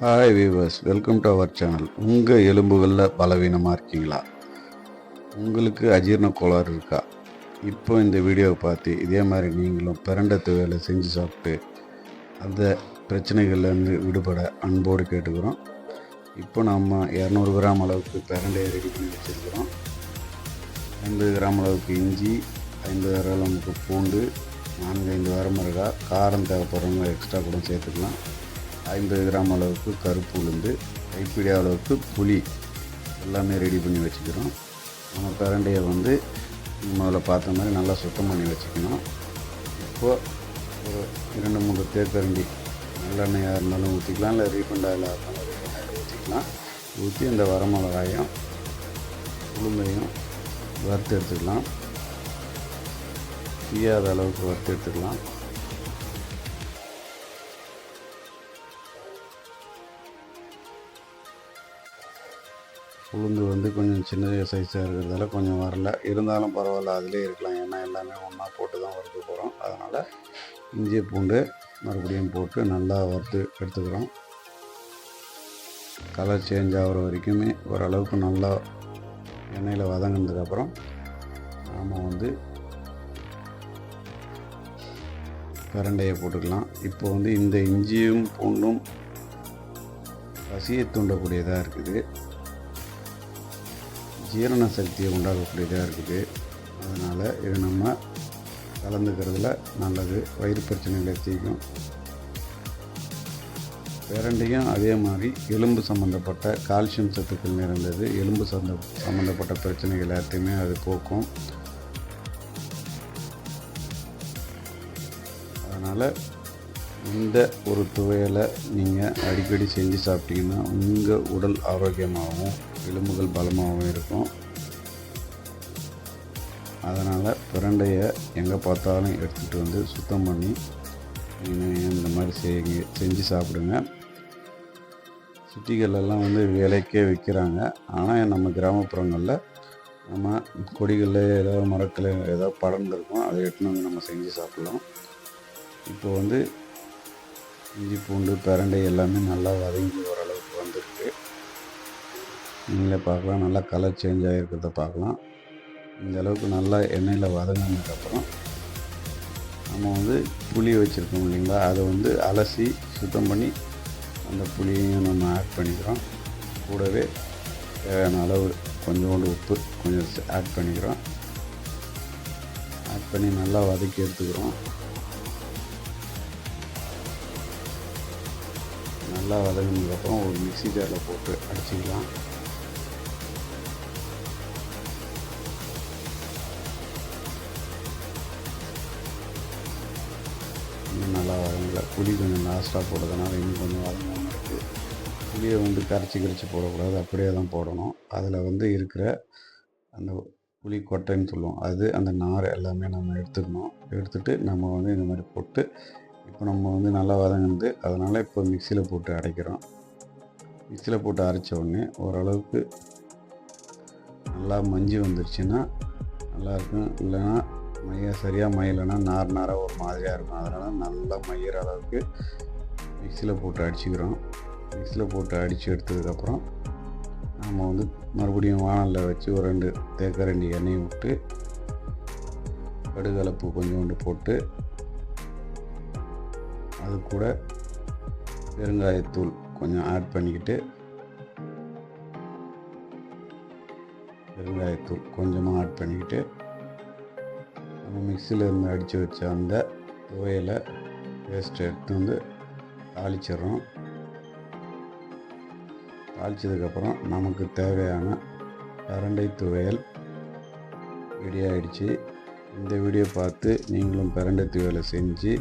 Hi viewers welcome to our channel உங்கள் எலும்புகளில் பலவீனமாக இருக்கீங்களா? உங்களுக்கு அஜீரண கோளாறு இருக்கா? இப்போ இந்த வீடியோவை பார்த்து இதே மாதிரி நீங்களும் பிறண்ட வேலை செஞ்சு சாப்பிட்டு அந்த பிரச்சனைகள்லேருந்து விடுபட அன்போடு கேட்டுக்கிறோம். இப்போ நம்ம இரநூறு கிராம் அளவுக்கு பிறண்டையை ரெடி பண்ணி வச்சுருக்கிறோம். ஐம்பது கிராம் அளவுக்கு இஞ்சி ஐம்பது அளவுக்கு பூண்டு நான்கு ஐந்து வரமிருக்கா காரம் தேவைப்படுறவங்க எக்ஸ்ட்ரா கூட சேர்த்துக்கலாம். ஐம்பது கிராம் அளவுக்கு கருப்பு உளுந்து கைப்பிடி அளவுக்கு புளி எல்லாமே ரெடி பண்ணி வச்சுக்கிறோம். நம்ம கரண்டியை வந்து முதல்ல பார்த்த மாதிரி நல்லா சுத்தம் பண்ணி வச்சுக்கணும். இப்போது ஒரு இரண்டு மூணு தேக்கரண்டி நல்லெண்ணெயாக இருந்தாலும் ஊற்றிக்கலாம் இல்லை ரீஃபண்ட் ஆயில் இருந்தாலும் ரீஃபண்ட் ஆயில் ஊற்றிக்கலாம் ஊற்றி இந்த வரமிளகாயும் உளுந்தையும் வறுத்து எடுத்துக்கலாம். தீயாத அளவுக்கு வறுத்து எடுத்துக்கலாம். உளுந்து வந்து கொஞ்சம் சின்ன சைஸாக இருக்கிறதால கொஞ்சம் வரல. இருந்தாலும் பரவாயில்ல அதிலே இருக்கலாம். ஏன்னா எல்லாமே ஒன்றா போட்டு தான் வறுக்க போகிறோம் அதனால் இஞ்சி பூண்டு மறுபடியும் போட்டு நல்லா வறுத்து எடுத்துக்கிறோம். கலர் சேஞ்ச் ஆகிற வரைக்குமே ஓரளவுக்கு நல்லா எண்ணெயில் வதங்கினதுக்கப்புறம் நாம் வந்து கரண்டையை போட்டுக்கலாம். இப்போ வந்து இந்த இஞ்சியும் பூண்டும் பசியை தூண்டக்கூடியதாக இருக்குது. ஜீரண சக்தியை உண்டாகக்கூடியதாக இருக்குது. அதனால் இது நம்ம கலந்துக்கிறதுல நல்லது. வயிறு பிரச்சனைகளை தீர்க்கும். பேரண்டையும் அதே மாதிரி எலும்பு சம்மந்தப்பட்ட கால்சியம் சத்துக்கள் நிறைந்தது. எலும்பு சந்த சம்மந்தப்பட்ட பிரச்சனைகள் எல்லாத்தையுமே அது போக்கும். அதனால் இந்த ஒரு துவையலை நீங்கள் அடிக்கடி செஞ்சு சாப்பிட்டீங்கன்னா உங்கள் உடல் ஆரோக்கியமாகவும் எலும்புகள் பலமாகவும் இருக்கும். அதனால் பிரண்டையை எங்கே பார்த்தாலும் எடுத்துகிட்டு வந்து சுத்தம் பண்ணி நீங்கள் இந்த மாதிரி செய்யுங்க செஞ்சு சாப்பிடுங்க. சிட்டிகளெல்லாம் வந்து விலைக்கே விற்கிறாங்க. ஆனால் நம்ம கிராமப்புறங்களில் நம்ம கொடிகளில் ஏதோ மரத்தில் ஏதோ படர்ந்துருக்கும் அதை எடுத்துன்னு வந்து நம்ம செஞ்சு சாப்பிட்லாம். இப்போ வந்து இஞ்சி பூண்டு பிரண்டை எல்லாமே நல்லா வதங்கி வரும் நீங்களே பார்க்கலாம். நல்லா கலர் சேஞ்ச் ஆகிருக்கிறத பார்க்கலாம். இந்த அளவுக்கு நல்லா எண்ணெயில் வதங்கினதுக்கப்புறம் நம்ம வந்து புளி வச்சுருக்கோம் இல்லைங்களா? அதை வந்து அலசி சுத்தம் பண்ணி அந்த புளியையும் நம்ம ஆட் பண்ணிக்கிறோம். கூடவே தேவையான அளவு கொஞ்சோண்டு உப்பு கொஞ்சம் ஆட் பண்ணிக்கிறோம். ஆட் பண்ணி நல்லா வதக்கி எடுத்துக்கிறோம். நல்லா வதங்கினதுக்கப்புறம் ஒரு மிக்சி ஜாரில் போட்டு அடிச்சிக்கலாம். இன்னும் நல்லா வதங்கல புளி கொஞ்சம் லாஸ்ட்டாக போடுறதுனால இன்னும் கொஞ்சம் வதங்காமல் இருக்குது புளியை வந்து கரைச்சி கரைச்சி போடக்கூடாது. அப்படியே தான் போடணும். அதில் வந்து இருக்கிற அந்த புளி கொட்டைன்னு சொல்லுவோம். அது அந்த நார் எல்லாமே நம்ம எடுத்துக்கணும். எடுத்துகிட்டு நம்ம வந்து இந்த மாதிரி போட்டு இப்போ நம்ம வந்து நல்லா வதங்குது அதனால் இப்போ மிக்சியில் போட்டு அடைக்கிறோம் மிக்சியில் போட்டு அரைச்ச உடனே ஓரளவுக்கு நல்லா மஞ்சி வந்துருச்சுன்னா நல்லாயிருக்கும் இல்லைன்னா மைய சரியாக மையலைன்னா நார் நாராக ஒரு மாதிரியாக இருக்கும். அதனால் நல்லா மையிற அளவுக்கு மிக்சியில் போட்டு அடிச்சுக்கிறோம். மிக்சியில் போட்டு அடித்து எடுத்ததுக்கப்புறம் நம்ம வந்து மறுபடியும் வானலில் வச்சு ஒரு ரெண்டு தேக்கரண்டி எண்ணெய் விட்டு கடுகலப்பு கொஞ்சோண்டு போட்டு அது கூட பெருங்காயத்தூள் கொஞ்சம் ஆட் பண்ணிக்கிட்டு பெருங்காயத்தூள் கொஞ்சமாக ஆட் பண்ணிக்கிட்டு நம்ம மிக்சியில் இருந்து அடித்து வச்ச அந்த துவையலை பேஸ்ட் எடுத்து வந்து தாளிச்சிடுறோம். தாளித்ததுக்கப்புறம் நமக்கு தேவையான பரண்டை துவையல் ரெடி ஆகிடுச்சு இந்த வீடியோ பார்த்து நீங்களும் பரண்டை துவையலை செஞ்சு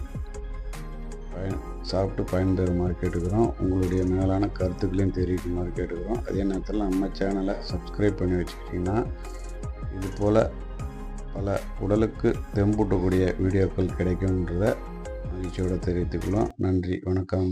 பயன் சாப்பிட்டு பயன் தருமாறு கேட்டுக்கிறோம். உங்களுடைய மேலான கருத்துக்களையும் தெரிவிக்குமாறு கேட்டுக்கிறோம். அதே நேரத்தில் நம்ம சேனலை சப்ஸ்கிரைப் பண்ணி வச்சுக்கிட்டிங்கன்னா இது போல் பல உடலுக்கு தெம்பூட்டக்கூடிய வீடியோக்கள் கிடைக்கும்ன்றத மகிழ்ச்சியோடு தெரிவித்துக்கலாம் நன்றி வணக்கம்.